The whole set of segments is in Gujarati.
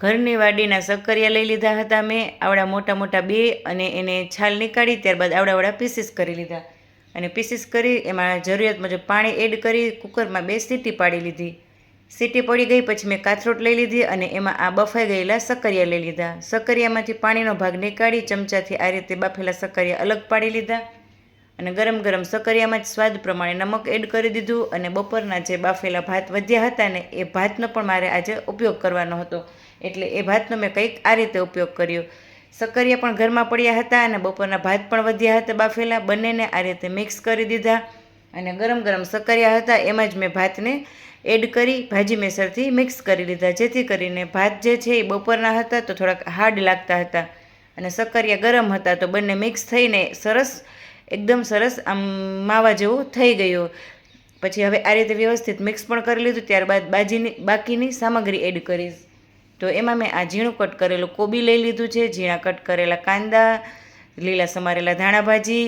ઘરની વાડીના સક્કરિયા લઈ લીધા હતા મેં, આવડા મોટા મોટા બે અને એને છાલ નીકાળી ત્યારબાદ આવડાવડા આવડા પીસીસ કરી લીધા. અને પીસીસ કરી એમાં જરૂરિયાત મુજબ પાણી એડ કરી કુકરમાં બે સીટી પાડી લીધી. સીટી પડી ગઈ પછી મેં કાથરોટ લઈ લીધી અને એમાં આ બફાઈ ગયેલા સક્કરિયા લઈ લીધા. સક્કરિયામાંથી પાણીનો ભાગ નીકાળી ચમચાથી આ રીતે બાફેલા સક્કરિયા અલગ પાડી લીધા. અને ગરમ ગરમ સકરિયામાં જ સ્વાદ પ્રમાણે નમક એડ કરી દીધું અને બપોરના જે બાફેલા ભાત વધ્યા હતા ને એ ભાતનો પણ મારે આજે ઉપયોગ કરવાનો હતો. એટલે એ ભાતનો મેં કંઈક આ રીતે ઉપયોગ કર્યો. સકરિયા પણ ઘરમાં પડ્યા હતા અને બપોરના ભાત પણ વધ્યા હતા બાફેલા. બંનેને આ રીતે મિક્સ કરી દીધા અને ગરમ ગરમ સકરિયા હતા એમાં જ મેં ભાતને એડ કરી ભાજી મેસરથી મિક્સ કરી લીધા. જેથી કરીને ભાત જે છે એ બપોરના હતા તો થોડાક હાર્ડ લાગતા હતા અને સક્કરિયા ગરમ હતા તો બંને મિક્સ થઈને સરસ એકદમ સરસ આમ માવા જેવું થઈ ગયું. પછી હવે આ રીતે વ્યવસ્થિત મિક્સ પણ કરી લીધું, ત્યારબાદ બાજીની, બાકીની સામગ્રી એડ કરીશ. તો એમાં મેં આ ઝીણું કટ કરેલું કોબી લઈ લીધું છે, ઝીણા કટ કરેલા કાંદા, લીલા સમારેલા ધાણા ભાજી,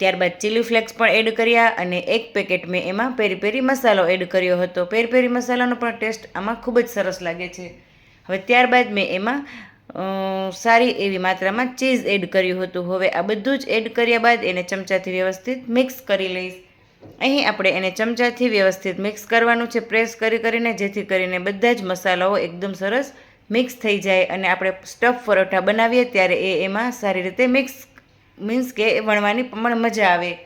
ત્યારબાદ ચીલી ફ્લેક્સ પણ એડ કર્યા અને એક પેકેટ મેં એમાં પેરી પેરી મસાલો એડ કર્યો હતો. પેરી પેરી મસાલાનો પણ ટેસ્ટ આમાં ખૂબ જ સરસ લાગે છે. હવે ત્યારબાદ મેં એમાં સારી એવી માત્રામાં ચીઝ એડ કર્યું હતું. હવે આ બધું જ એડ કર્યા બાદ એને ચમચાથી વ્યવસ્થિત મિક્સ કરી લઈશ. અહીં આપણે એને ચમચાથી વ્યવસ્થિત મિક્સ કરવાનું છે. પ્રેસ કરી કરીને, જેથી કરીને બધા જ મસાલાઓ એકદમ સરસ મિક્સ થઈ જાય અને આપણે સ્ટફ પરોઠા બનાવીએ ત્યારે એ એમાં સારી રીતે મિક્સ, મીન્સ કે વણવાની પણ મજા આવે.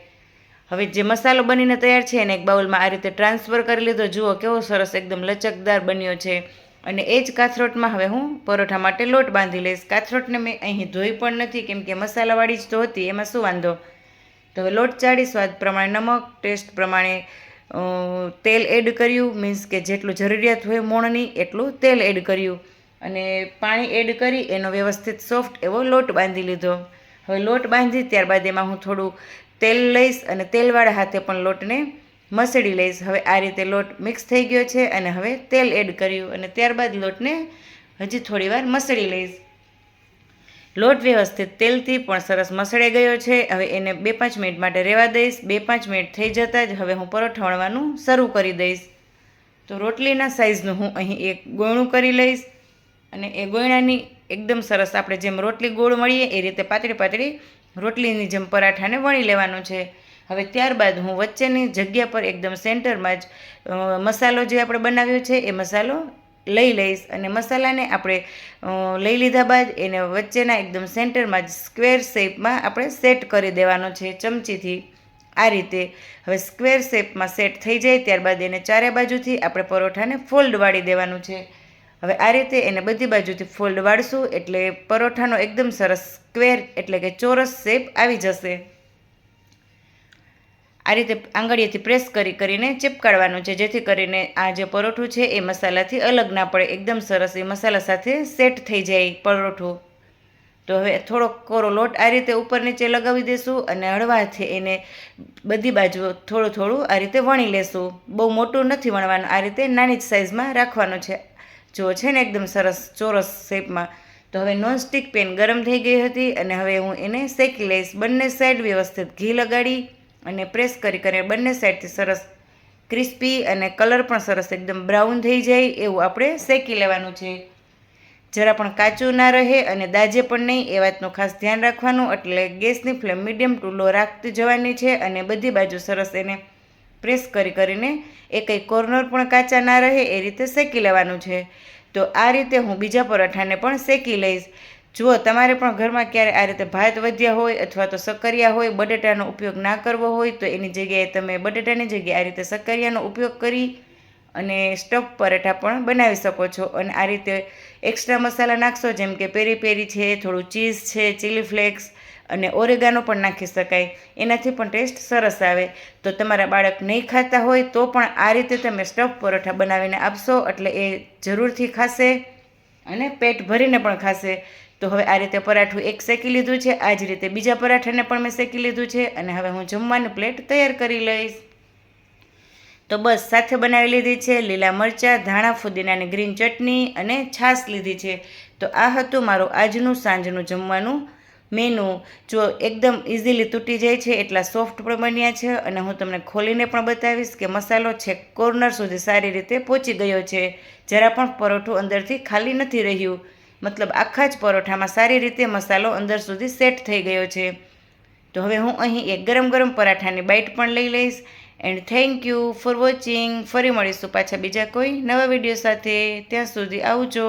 હવે જે મસાલો બનીને તૈયાર છે, એને એક બાઉલમાં આ રીતે ટ્રાન્સફર કરી લીધો. જુઓ કેવો સરસ એકદમ લચકદાર બન્યો છે. અને એ જ કાથરોટમાં હવે હું પરોઠા માટે લોટ બાંધી લઈશ. કાથરોટને મેં અહીં ધોઈ પણ નથી, કેમ કે મસાલાવાળી જ તો હતી, એમાં શું વાંધો? તો હવે લોટ ચાળી, સ્વાદ પ્રમાણે નમક, ટેસ્ટ પ્રમાણે તેલ એડ કર્યું, મીન્સ કે જેટલું જરૂરિયાત હોય મોણની એટલું તેલ એડ કર્યું. અને પાણી એડ કરી, એનો વ્યવસ્થિત સોફ્ટ એવો લોટ બાંધી લીધો. હવે લોટ બાંધી ત્યારબાદ એમાં હું થોડું તેલ લઈશ અને તેલવાળા હાથે પણ લોટને મસળી લઈશ. હવે આ રીતે લોટ મિક્સ થઈ ગયો છે અને હવે તેલ એડ કર્યું અને ત્યારબાદ લોટને હજી થોડીવાર મસળી લઈશ. લોટ વ્યવસ્થિત તેલથી પણ સરસ મસળી ગયો છે. હવે એને બે પાંચ મિનિટ માટે રહેવા દઈશ. બે પાંચ મિનિટ થઈ જતાં જ હવે હું પરોઠા વણવાનું શરૂ કરી દઈશ. તો રોટલીના સાઇઝનું હું અહીં એક ગોયણું કરી લઈશ. અને એ ગોયણાની એકદમ સરસ આપણે જેમ રોટલી ગોળ મળીએ એ રીતે પાતળી પાતળી રોટલીની જેમ પરાઠાને વણી લેવાનું છે. હવે ત્યારબાદ હું વચ્ચેની જગ્યા પર એકદમ સેન્ટરમાં જ મસાલો જે આપણે બનાવ્યો છે એ મસાલો લઈ લઈશ અને મસાલાને આપણે લઈ લીધા બાદ એને વચ્ચેના એકદમ સેન્ટરમાં જ સ્ક્વેર શેપમાં આપણે સેટ કરી દેવાનો છે ચમચીથી. આ રીતે હવે સ્ક્વેર શેપમાં સેટ થઈ જાય ત્યારબાદ એને ચારે બાજુથી આપણે પરોઠાને ફોલ્ડ વાળી દેવાનું છે. હવે આ રીતે એને બધી બાજુથી ફોલ્ડ વાળશું એટલે પરોઠાનો એકદમ સરસ સ્ક્વેર એટલે કે ચોરસ શેપ આવી જશે. આ રીતે આંગળીએથી પ્રેસ કરી કરીને ચિપકાડવાનું છે. જેથી કરીને આ જે પરોઠું છે એ મસાલાથી અલગ ના પડે. એકદમ સરસ એ મસાલા સાથે સેટ થઈ જાય પરોઠું. તો હવે થોડો કોરો લોટ આ રીતે ઉપર નીચે લગાવી દેશું અને હળવાથી એને બધી બાજુ થોડું થોડું આ રીતે વણી લેશું. બહુ મોટું નથી વણવાનું. આ રીતે નાની જ સાઇઝમાં રાખવાનું છે. જો છે ને એકદમ સરસ ચોરસ શેપમાં તો હવે નોનસ્ટિક પેન ગરમ થઈ ગઈ હતી અને હવે હું એને શેકી લઈશ. બંને સાઈડ વ્યવસ્થિત ઘી લગાડી અને પ્રેસ કરી કરીને બંને સાઈડથી સરસ ક્રિસ્પી અને કલર પણ સરસ એકદમ બ્રાઉન થઈ જાય એવું આપણે શેકી લેવાનું છે. જરા પણ કાચું ના રહે અને દાજે પણ નહીં, એ વાતનું ખાસ ધ્યાન રાખવાનું. એટલે ગેસની ફ્લેમ મીડિયમ ટુ લો રાખતી જવાની છે અને બધી બાજુ સરસ એને પ્રેસ કરી કરીને એ કંઈ કોર્નર પણ કાચા ના રહે એ રીતે શેકી લેવાનું છે. તો આ રીતે હું બીજા પરાઠાને પણ શેકી લઈશ. જુઓ તમારે પણ ઘરમાં ક્યારે આ રીતે ભાત વધ્યા હોય અથવા તો સક્કરિયા હોય, બટેટાનો ઉપયોગ ના કરવો હોય, તો એની જગ્યાએ તમે બટેટાની જગ્યાએ આ રીતે સક્કરિયાનો ઉપયોગ કરી અને સ્ટફ પરાઠા પણ બનાવી શકો છો. અને આ રીતે એક્સ્ટ્રા મસાલા નાખશો, જેમ કે પેરી પેરી છે, થોડું ચીઝ છે ચીલી ફ્લેક્સ અને ઓરેગાનો પણ નાખી શકાય. એનાથી પણ ટેસ્ટ સરસ આવે. તો તમારા બાળક નહીં ખાતા હોય તો પણ આ રીતે તમે સ્ટફ પરોઠા બનાવીને આપશો, એટલે એ જરૂરથી ખાશે. અને પેટ ભરીને પણ ખાશે. તો હવે આ રીતે પરાઠું એક શેકી લીધું છે, આ જ રીતે બીજા પરાઠાને પણ મેં શેકી લીધું છે અને હવે હું જમવાની પ્લેટ તૈયાર કરી લઈશ. તો બસ, સાથે બનાવી લીધી છે લીલા મરચાં, ધાણા ફુદીનાની ગ્રીન ચટણી અને છાશ લીધી છે. તો આ હતું મારું આજનું સાંજનું જમવાનું. મેનુ જો એકદમ ઇઝીલી તૂટી જાય છે, એટલા સોફ્ટ પણ બન્યા છે અને હું તમને ખોલીને પણ બતાવીશ કે મસાલો છે કોર્નર સુધી સારી રીતે પહોંચી ગયો છે. જરા પણ પરોઠું અંદરથી ખાલી નથી રહ્યું. મતલબ આખા જ પરોઠામાં સારી રીતે મસાલો અંદર સુધી સેટ થઈ ગયો છે. તો હવે હું અહીં એક ગરમ ગરમ પરાઠાની બાઇટ પણ લઈ લઈશ and thank you for watching ફરી મળીશું પાછા બીજા કોઈ નવા વીડિયો સાથે. ત્યાં સુધી આવજો.